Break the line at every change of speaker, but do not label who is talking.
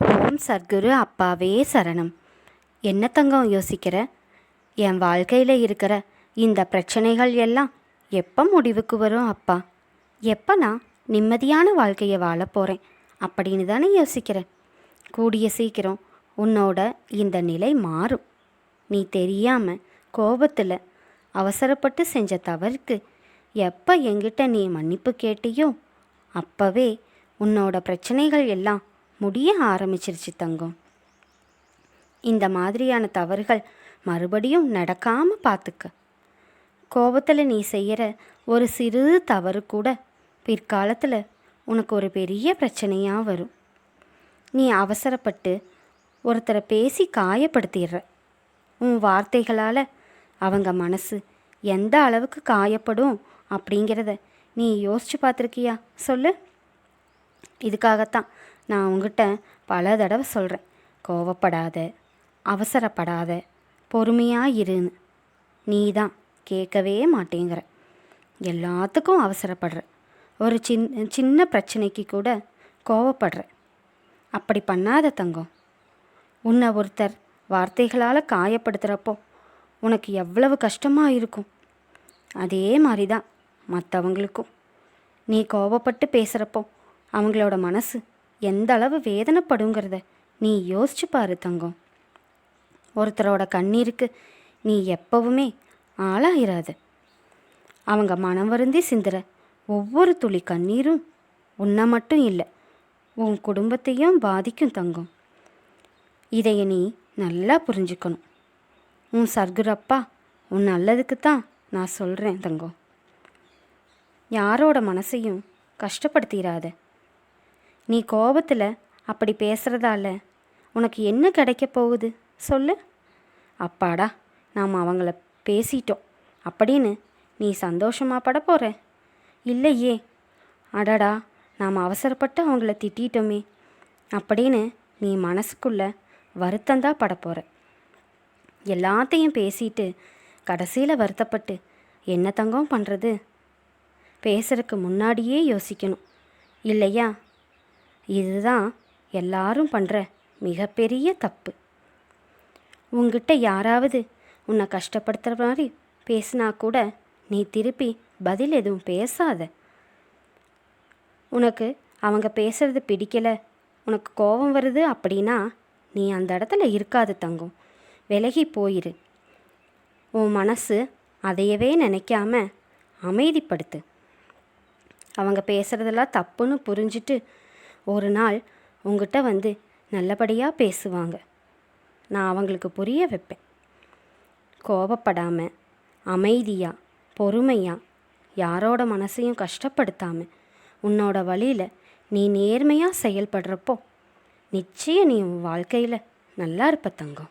ஓம் சத்குரு அப்பாவே சரணம். என்ன தங்கம் யோசிக்கிற? என் வாழ்க்கையில் இருக்கிற இந்த பிரச்சனைகள் எல்லாம் எப்போ முடிவுக்கு வரும் அப்பா? எப்போ நான் நிம்மதியான வாழ்க்கையை வாழ போகிறேன் அப்படின்னு தானே யோசிக்கிறேன் கூடிய சீக்கிரம் உன்னோட இந்த நிலை மாறும். நீ தெரியாமல் கோபத்தில் அவசரப்பட்டு செஞ்ச தவறுக்கு எப்போ என்கிட்ட நீ மன்னிப்பு கேட்டியோ அப்போவே உன்னோட பிரச்சனைகள் எல்லாம் முடிய ஆரம்பிச்சிருச்சு தங்கம். இந்த மாதிரியான தவறுகள் மறுபடியும் நடக்காமல் பார்த்துக்க கோபத்தில் நீ செய்கிற ஒரு சிறு தவறு கூட பிற்காலத்தில் உனக்கு ஒரு பெரிய பிரச்சனையாக வரும். நீ அவசரப்பட்டு ஒருத்தரை பேசி காயப்படுத்திடுற. உன் வார்த்தைகளால் அவங்க மனசு எந்த அளவுக்கு காயப்படும் அப்படிங்கிறத நீ யோசிச்சு பார்த்துருக்கியா சொல்லு. இதுக்காகத்தான் நான் உங்ககிட்ட பல தடவை சொல்கிறேன் கோவப்படாத அவசரப்படாத பொறுமையாக இருன்னு. நீ தான் கேட்கவே மாட்டேங்கிற. எல்லாத்துக்கும் அவசரப்படுற. ஒரு சின் சின்ன பிரச்சனைக்கு கூட கோவப்படுற. அப்படி பண்ணாத தங்கம். உன்னை ஒருத்தர் வார்த்தைகளால் காயப்படுத்துகிறப்போ உனக்கு எவ்வளவு கஷ்டமாக இருக்கும். அதே மாதிரி தான் மற்றவங்களுக்கும் நீ கோபப்பட்டு பேசுகிறப்போ அவங்களோட மனசு எந்த அளவு வேதனைப்படுங்கிறத நீ யோசிச்சு பாரு தங்கம். ஒருத்தரோட கண்ணீருக்கு நீ எப்பவுமே ஆளாயிராத. அவங்க மனம் வருந்தி சிந்துற ஒவ்வொரு துளி கண்ணீரும் உன்னை மட்டும் இல்லை உன் குடும்பத்தையும் பாதிக்கும் தங்கம். இதைய நீ நல்லா புரிஞ்சுக்கணும். உன் சர்க்குரப்பா உன் நல்லதுக்கு தான் நான் சொல்கிறேன் தங்கம். யாரோட மனசையும் கஷ்டப்படுத்திடாத நீ கோபத்தில் அப்படி பேசுகிறதால உனக்கு என்ன கிடைக்க போகுது? சொல்லு. அப்பாடா நாம் அவங்கள பேசிட்டோம். அப்படின்னு நீ சந்தோஷமா பட போகிற இல்லையே. அடடா நாம் அவசரப்பட்டு அவங்கள திட்டிட்டோமே. அப்படின்னு நீ மனசுக்குள்ள வருத்தந்தான் பட போகிற எல்லாத்தையும் பேசிட்டு கடைசியில் வருத்தப்பட்டு என்ன தங்கம் பண்ணுறது பேசுறதுக்கு முன்னாடியே யோசிக்கணும். இல்லையா? இதுதான் எல்லாரும் பண்ணுற மிகப்பெரிய தப்பு. உங்ககிட்ட யாராவது உன்னை கஷ்டப்படுத்துகிற மாதிரி பேசினா கூட நீ திருப்பி பதில் எதுவும் பேசாத. உனக்கு அவங்க பேசுறது பிடிக்கலை உனக்கு கோபம் வருது அப்படின்னா நீ அந்த இடத்துல இருக்காது தங்கம். விலகி போயிரு. உன் மனசு அதையவே நினைக்காம அமைதிப்படுத்து. அவங்க பேசுகிறதெல்லாம் தப்புன்னு புரிஞ்சுட்டு ஒரு நாள் உங்ககிட்ட வந்து நல்லபடியாக பேசுவாங்க. நான் அவங்களுக்கு புரிய வைப்பேன். கோபப்படாமல் அமைதியாக பொறுமையாக யாரோட மனசையும் கஷ்டப்படுத்தாமல் உன்னோட வழியில் நீ நேர்மையாக செயல்படுறப்போ நிச்சயம் நீ உன் வாழ்க்கையில் நல்லா இருப்ப தங்கம்.